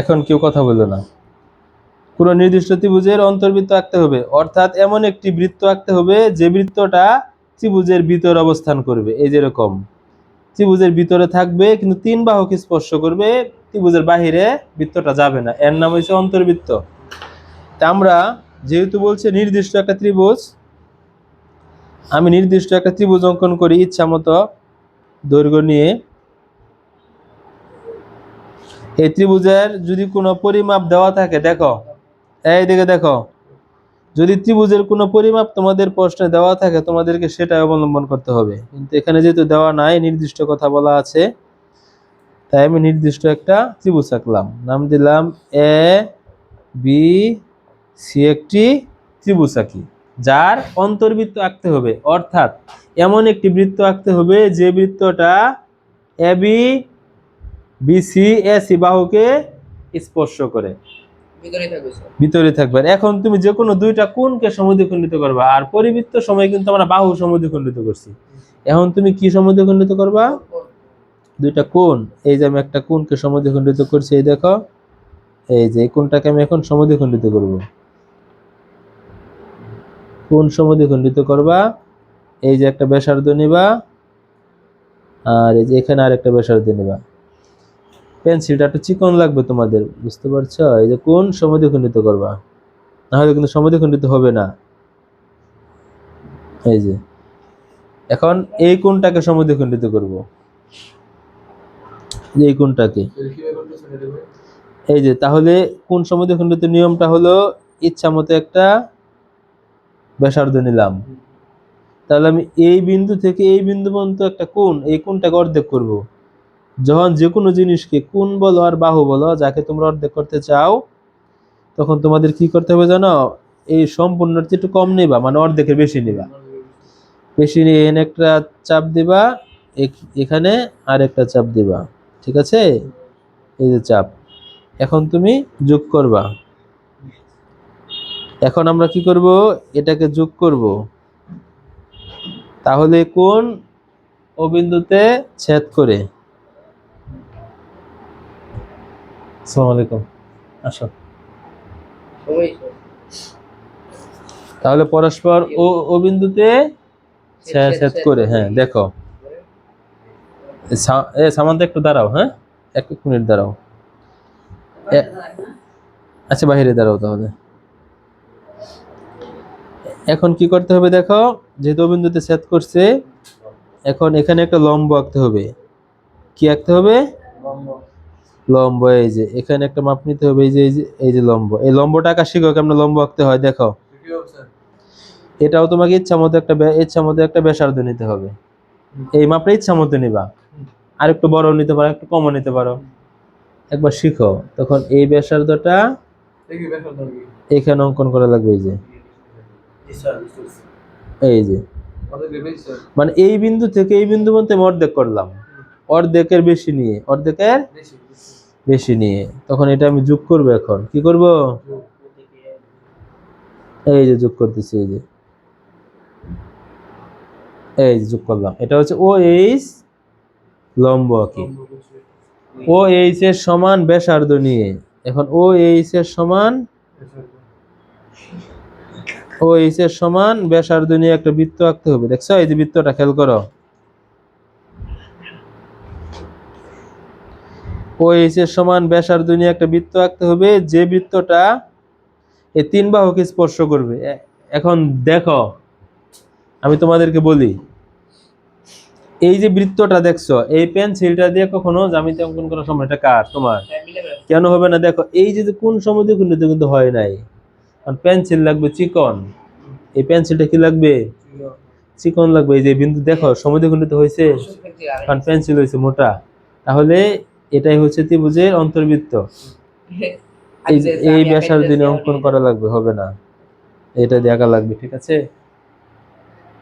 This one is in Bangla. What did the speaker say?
এখন কেউ কথা বলল না। কোনো নির্দিষ্ট ত্রিভুজের অন্তর্বৃত্ত আঁকতে হবে। অর্থাৎ এমন একটি বৃত্ত আঁকতে হবে যে বৃত্তটা ত্রিভুজের ভিতর অবস্থান করবে। এই যেরকম ত্রিভুজের ভিতরে থাকবে, কিন্তু তিন বাহুকে স্পর্শ করবে, ত্রিভুজের বাহিরে বৃত্তটা যাবে না। এর নাম হয়েছে অন্তর্বৃত্ত। তা আমরা যেহেতু বলছে নির্দিষ্ট একটা ত্রিভুজ, আমি নির্দিষ্ট একটা ত্রিভুজ অঙ্কন করি ইচ্ছা মতো দৈর্ঘ্য নিয়ে। এই ত্রিভুজের যদি কোনো পরিমাপ দেওয়া থাকে, দেখো, এই দিকে দেখো, যদি ত্রিভুজের কোনো পরিমাপ তোমাদের প্রশ্নে দেওয়া থাকে, তোমাদেরকে সেটা অবলম্বন করতে হবে। কিন্তু এখানে যেহেতু দেওয়া নাই, নির্দিষ্ট কথা বলা আছে, তাই আমি নির্দিষ্ট একটা ত্রিভুজ আঁকলাম। নাম দিলাম এ বি সি একটি ত্রিভুজ আঁকি, যার অন্তর্বৃত্ত আঁকতে হবে। অর্থাৎ, এমন একটি বৃত্ত আঁকতে হবে যে বৃত্তটা এ বি বিসি এসি বাহুকে স্পর্শ করে। ভিতরে থাকবে এখন তুমি যে কোনো দুইটা কোণকে সমদ্বিখণ্ডিত করবা আর পরিবৃত্ত সময় কিন্তু আমরা বাহু সমদ্বিখণ্ডিত করছি। এখন তুমি কি সমদ্বিখণ্ডিত করবা? দুইটা কোণ। এই যে আমি একটা কোণকে সমদ্বিখণ্ডিত করছি এই দেখো। এই যে এই কোণটাকে আমি এখন সমদ্বিখণ্ডিত করব। কোণ সমদ্বিখণ্ডিত করবা। এই যে একটা ব্যাসার্ধ নিবা। আর এই যে এখানে আর একটা ব্যাসার্ধ নিবা। পেন্সিলটা একটু চিকন লাগবে তোমাদের, বুঝতে পারছ? এই যে কোন সমদ্বিখণ্ডিত করবা? না হলে কিন্তু সমদ্বিখণ্ডিত হবে না। এই যে। এখন এই কোনটাকে সমদ্বিখণ্ডিত করব? এই কোনটাকে? এই যে, তাহলে কোন সমদ্বিখণ্ডিত নিয়মটা হলো, ইচ্ছা মতো একটা ব্যাসার্ধ নিলাম। তাহলে আমি এই বিন্দু থেকে এই বিন্দু পর্যন্ত একটা কোন এই কোনটাকে অর্ধেক করব। যখন যে কোনো জিনিসকে কোন বলো আর বাহু বলো, যাকে তোমরা অর্ধেক করতে চাও, তখন তোমাদের কি করতে হবে জানো? এই সম্পূর্ণের চেয়ে একটু কম নেবা মানে অর্ধেকের বেশি নেবা। বেশি নিয়ে এখানে একটা চাপ দিবা এখানে আর একটা চাপ দিবা। ঠিক আছে? এই যে চাপ। এখন তুমি যোগ করবা। এখন আমরা কি করব? এটাকে যোগ করব। তাহলে কোন ও বিন্দুতে ছেদ করে? আসসালামু আলাইকুম। আসো। তাহলে পরস্পর ও ও বিন্দুতে ছেদ করে হ্যাঁ দেখো। এ, সামান্ত একটু দাঁড়াও হ্যাঁ? এক মিনিট দাঁড়াও। আচ্ছা বাইরে দাঁড়াও তাহলে। এখন কি করতে হবে দেখো, যেহেতু বিন্দুতে ছেদ করছে, এখন এখানে একটা লম্ব আঁকতে হবে। কি আঁকতে হবে? লম্ব এই যে, এখানে একটা মাপ নিতে হবে, এই যে এই যে এই যে লম্ব। এই লম্বটা আঁকা শিখো কেমন লম্ব আঁকতে হয়, দেখো। এটাও তোমাকে ইচ্ছা মতো একটা ইচ্ছা মতো একটা ব্যাসার্ধ নিতে হবে। এই মাপটা ইচ্ছা মতো নিবা। আর একটু বড় নিতে পারো, একটু কমও নিতে পারো। একবার শিখো। তখন এই ব্যাসার্ধটা এখানে অঙ্কন করা লাগবে, এই যে। এই যে। মানে এই বিন্দু থেকে এই বিন্দু পর্যন্ত আমি অর্ধেক করলাম। অর্ধেকের বেশি নিয়ে, অর্ধেকের বেশি নিয়ে। তখন এটা আমি যোগ করব এখন। কি করব? এই যে যোগ করতেছি, এই যে। এই যে যোগ করলাম। এটা হচ্ছে ও এইচ লম্ব কি ও এইচ এর সমান ব্যাসার্ধ নিয়ে। এখন ও এইচ এর সমান ও এইচ এর সমান ব্যাসার্ধ নিয়ে একটা বৃত্ত আঁকতে হবে। দেখছ? এই যে বৃত্তটা, খেয়াল করো। ও এইচ এর সমান ব্যাসার্ধ নিয়ে একটা বৃত্ত আঁকতে হবে, যে বৃত্তটা এই তিন বাহুকে স্পর্শ করবে। এখন দেখো, আমি তোমাদেরকে বলি, এই যে বৃত্তটা দেখছ, এই পেন্সিলটা দিয়ে কখনো জ্যামিতি অঙ্কন করা সম্ভব এটা কার? তোমার। কেন হবে না? দেখো, এই যে কোন সমুদ্র খণ্ডিত কিন্তু হয় নাই। কারণ পেন্সিল লাগবে চিকন। এই পেন্সিলটা কি লাগবে? চিকন লাগবে। এই যে বিন্দু দেখো সমুদ্র খণ্ডিত হয়েছে কারণ পেন্সিল হয়েছে মোটা। তাহলে এটাই হচ্ছে ত্রিভুজের অন্তর্বৃত্ত। এই যে- এই ব্যাসার দিনে অঙ্কন করা লাগবে হবে না। এটা দেখা লাগবে ঠিক আছে?